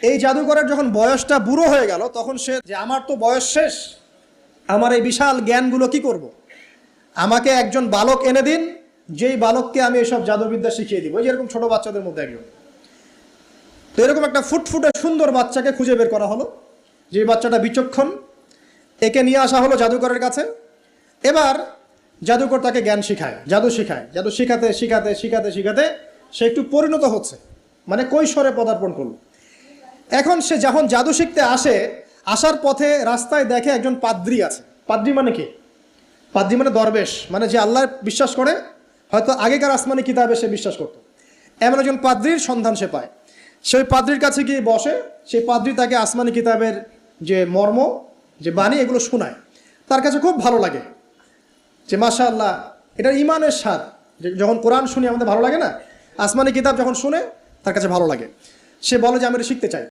এই জাদুকরের যখন বয়সটা বুড়ো হয়ে গেল, তখন সে যে, আমার তো বয়স শেষ, আমার এই বিশাল জ্ঞানগুলো কি করব। আমাকে একজন বালক এনে দিন, যেই বালককে আমি এসব জাদুবিদ্যা শিখিয়ে দিব। যেরকম ছোট বাচ্চাদের মধ্যে একজন। তো এরকম একটা ফুটফুটে সুন্দর বাচ্চাকে খুঁজে বের করা হলো, যে বাচ্চাটা বিচক্ষণ, একে নিয়ে আসা হলো জাদুকরের কাছে। এবার জাদুকর তাকে জ্ঞান শিখায়, জাদু শিখায়, জাদু শিখাতে শিখাতে শিখাতে শিখাতে সে একটু পরিণত হচ্ছে মানে কৈশোরে পদার্পণ করল। এখন সে যখন জাদু শিখতে আসে, আসার পথে রাস্তায় দেখে একজন পাদ্রি আছে। পাদ্রি মানে কি? পাদ্রি মানে দরবেশ মানে যে আল্লাহ বিশ্বাস করে, হয়তো আগেকার আসমানি কিতাবে সে বিশ্বাস করতো। এমন একজন পাদ্রির সন্ধান সে পায়। সেই পাদ্রির কাছে গিয়ে বসে, সেই পাদ্রি তাকে আসমানি কিতাবের যে মর্ম, যে বাণী, এগুলো শোনায়। তার কাছে খুব ভালো লাগে যে মাশা আল্লাহ এটার ইমানের স্বাদ। যখন কোরআন শুনি, আমাদের ভালো লাগে না? আসমানি কিতাব যখন শুনে, তার কাছে ভালো লাগে। সে বলে যে, আমি এটা শিখতে চাই।